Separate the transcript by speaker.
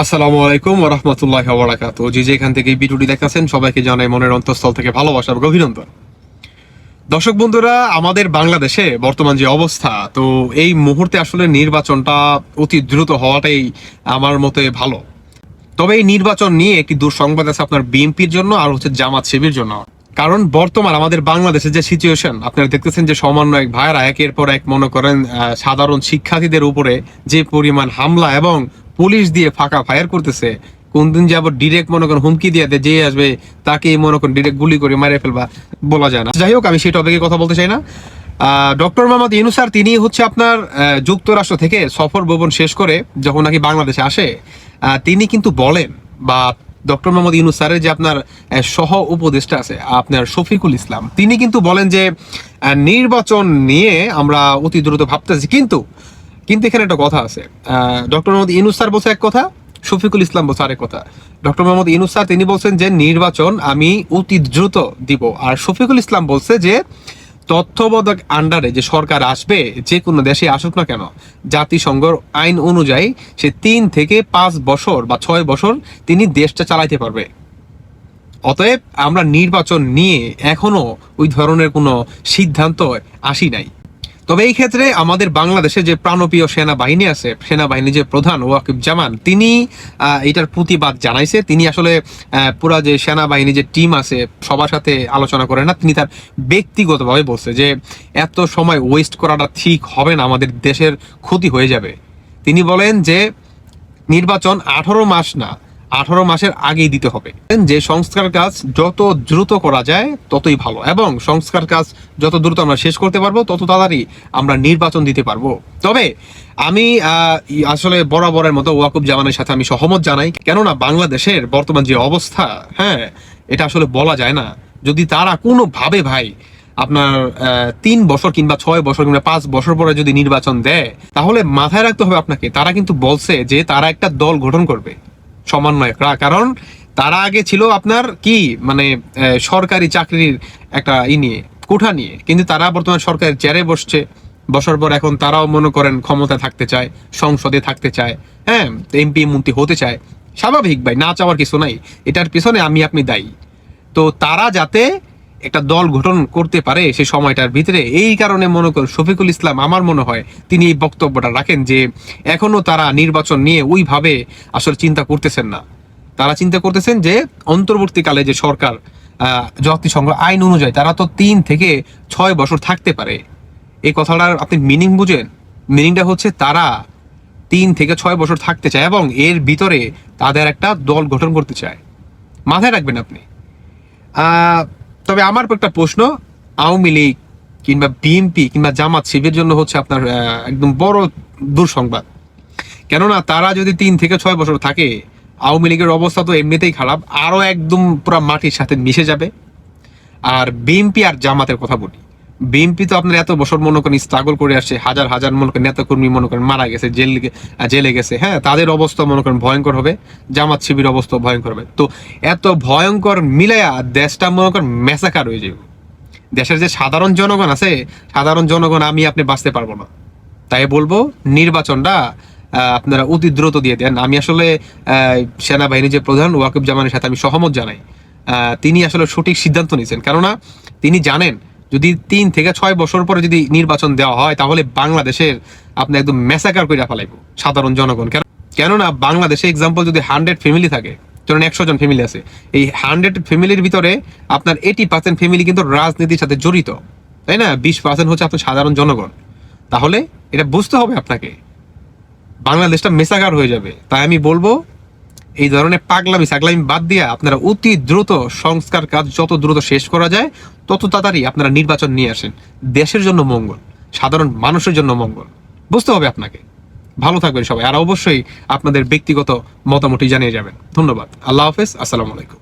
Speaker 1: আসসালামু আলাইকুম রহমতুল্লাহ বারাকাত যে যেখান থেকে এই ভিডিওটি দেখাচ্ছেন সবাইকে জানাই মনের অন্তঃস্থল থেকে ভালোবাসার অভিনন্দন। দর্শক বন্ধুরা, আমাদের বাংলাদেশে বর্তমান যে অবস্থা, তো এই মুহূর্তে আসলে নির্বাচনটা অতি দ্রুত হওয়াটাই আমার মতে ভালো। তবে এই নির্বাচন নিয়ে একটি দুঃসংবাদ আছে আপনার বিএনপির জন্য আর হচ্ছে জামাত শিবির জন্য। কারণ বর্তমান আমাদের বাংলাদেশের যে সিচুয়েশন আপনারা দেখতেছেন যে সামান্য এক ভাইয়েরা একের পর এক মনে করেন সাধারণ শিক্ষার্থীদের উপরে যে পরিমাণ হামলা এবং পুলিশ দিয়ে ফাঁকা ফায়ার করতেছে, কোন দিন যে আবার ডিরেক্ট মনে করেন হুমকি দিয়ে যে আসবে, তাকে মনে করেন ডিরেক্ট গুলি করে মারে ফেলবা বলা যায় না। যাই হোক, আমি সেই টপিকে কথা বলতে চাই না। ডক্টর মোহাম্মদ ইনুসার তিনি হচ্ছে আপনার যুক্তরাষ্ট্র থেকে সফর ভবন শেষ করে যখন নাকি বাংলাদেশে আসে তিনি কিন্তু বলেন, বা ডক্টর মোহাম্মদ ইউনুস স্যারের যে আপনার সহ উপদেষ্টা আছে, আপনার শফিকুল ইসলাম, তিনি কিন্তু বলেন যে নির্বাচন নিয়ে আমরা অতি দ্রুত ভাবতেছি। কিন্তু কিন্তু এখানে একটা কথা আছে। ডক্টর মোহাম্মদ ইউনুস স্যার বলছে এক কথা, শফিকুল ইসলাম বলছে আরেক কথা। ডক্টর মোহাম্মদ ইউনুস স্যার, তিনি বলছেন যে, নির্বাচন আমি অতি দ্রুত দিব। আর শফিকুল ইসলাম বলছে যে তত্ত্বাবধায়ক আন্ডারে যে সরকার আসবে, যে কোনো দেশে আসুক না কেন, জাতিসংঘর আইন অনুযায়ী সে তিন থেকে পাঁচ বছর বা ছয় বছর তিনি দেশটা চালাইতে পারবে। অতএব আমরা নির্বাচন নিয়ে এখনও ওই ধরনের কোনো সিদ্ধান্ত আসি নাই। তবে এই ক্ষেত্রে আমাদের বাংলাদেশে যে প্রাণপ্রিয় সেনাবাহিনী আছে, সেনাবাহিনী যে প্রধান ওয়াকিব জামান, তিনি এটার প্রতিবাদ জানাইছে। তিনি আসলে পুরা যে সেনাবাহিনী যে টিম আছে, সবার সাথে আলোচনা করে না, তিনি তার ব্যক্তিগতভাবে বলছে যে, এত সময় ওয়েস্ট করাটা ঠিক হবে না, আমাদের দেশের ক্ষতি হয়ে যাবে। তিনি বলেন যে, নির্বাচন আঠারো মাস না আঠারো মাসের আগেই দিতে হবে। যে সংস্কার কাজ যত দ্রুত করা যায়, ততই ভালো। এবং সংস্কার কাজ যত দ্রুত আমরা শেষ করতে পারব, তত তাড়াতাড়ি আমরা নির্বাচন দিতে পারব। তবে আমি আসলে বরাবরের মতো ওয়াকুব জামানের সাথে আমি সহমত জানাই, কেননা বাংলাদেশের বর্তমান যে অবস্থা হ্যাঁ এটা আসলে বলা যায় না। যদি তারা কোনোভাবে ভাই আপনার তিন বছর কিংবা ছয় বছর কিংবা পাঁচ বছর পরে যদি নির্বাচন দেয়, তাহলে মাথায় রাখতে হবে আপনাকে, তারা কিন্তু বলছে যে তারা একটা দল গঠন করবে। সমন্বয়করা কারণ তারা আগে ছিল আপনার কি মানে সরকারি চাকরির একটা ই নিয়ে, কোঠা নিয়ে। কিন্তু তারা বর্তমান সরকারের চেয়ারে বসছে। বসার পর এখন তারাও মনে করেন ক্ষমতা থাকতে চায়, সংসদে থাকতে চায় হ্যাঁ এমপি মন্ত্রী হতে চায়। স্বাভাবিক ভাই, না চাওয়ার কিছু নাই। এটার পিছনে আমি, আপনি দায়ী। তো তারা যাতে একটা দল গঠন করতে পারে সেই সময়টার ভিতরে। এই কারণে মনে করেন শফিকুল ইসলাম আমার মনে হয় তিনি এই বক্তব্যটা রাখেন যে এখনও তারা নির্বাচন নিয়ে ওইভাবে আসলে চিন্তা করতেছেন না। তারা চিন্তা করতেছেন যে অন্তর্বর্তীকালে যে সরকার জাতিসংঘ আইন অনুযায়ী তারা তো তিন থেকে ছয় বছর থাকতে পারে। এই কথাটার আপনি মিনিং বুঝেন? মিনিংটা হচ্ছে তারা তিন থেকে ছয় বছর থাকতে চায় এবং এর ভিতরে তাদের একটা দল গঠন করতে চায়। মাথায় রাখবেন আপনি। তবে আমার একটা প্রশ্ন, আওয়ামী লীগ কিংবা বিএনপি কিংবা জামাত শিবির জন্য হচ্ছে আপনার একদম বড় দুঃসংবাদ। কেননা তারা যদি তিন থেকে ছয় বছর থাকে, আওয়ামী লীগের অবস্থা তো এমনিতেই খারাপ, আরও একদম পুরো মাটির সাথে মিশে যাবে। আর বিএনপি আর জামাতের কথা বলি। বিএনপি তো আপনার এত বছর মনে করেন স্ট্রাগল করে আসছে, হাজার হাজার মনে করেন নেতাকর্মী মনে করেন মারা গেছে, জেল জেলে গেছে। হ্যাঁ তাদের অবস্থা মনে করেন ভয়ঙ্কর হবে, জামাত শিবির অবস্থা ভয়ঙ্কর হবে। তো এত ভয়ঙ্কর মিলায়া দেশটা মনে করেন মেসাকার হয়ে যাবে। দেশের যে সাধারণ জনগণ আছে, সাধারণ জনগণ আমি আপনি বাঁচতে পারব না। তাই বলব, নির্বাচনটা আপনারা অতি দ্রুত দিয়ে দেন। আমি আসলে সেনাবাহিনীর যে প্রধান ওয়াকিব জামানের সাথে আমি সহমত জানাই। তিনি আসলে সঠিক সিদ্ধান্ত নিয়েছেন। কেননা, তিনি জানেন যদি তিন থেকে ছয় বছর পরে যদি নির্বাচন দেওয়া হয়, তাহলে বাংলাদেশের আপনি একদম মেসাকার করে ফেলাইব সাধারণ জনগণ। কেন কেননা বাংলাদেশে এক্সাম্পল যদি হান্ড্রেড ফ্যামিলি থাকে একশো জন ফ্যামিলি আছে, এই হান্ড্রেড ফ্যামিলির ভিতরে আপনার এইটি পার্সেন্ট ফ্যামিলি কিন্তু রাজনীতির সাথে জড়িত, তাই না? বিশ পার্সেন্ট হচ্ছে আপনার সাধারণ জনগণ। তাহলে এটা বুঝতে হবে আপনাকে। বাংলাদেশটা মেসাগার হয়ে যাবে। তাই আমি বলব এই ধরনের পাগলামি সাগলামি বাদ দিয়ে আপনারা অতি দ্রুত সংস্কার কাজ যত দ্রুত শেষ করা যায়, তত তাড়াতাড়ি আপনারা নির্বাচন নিয়ে আসেন। দেশের জন্য মঙ্গল, সাধারণ মানুষের জন্য মঙ্গল। বুঝতে হবে আপনাকে। ভালো থাকবেন সবাই। আর অবশ্যই আপনাদের ব্যক্তিগত মতামতই জানিয়ে যাবেন। ধন্যবাদ। আল্লাহ হাফেজ। আসসালামু আলাইকুম।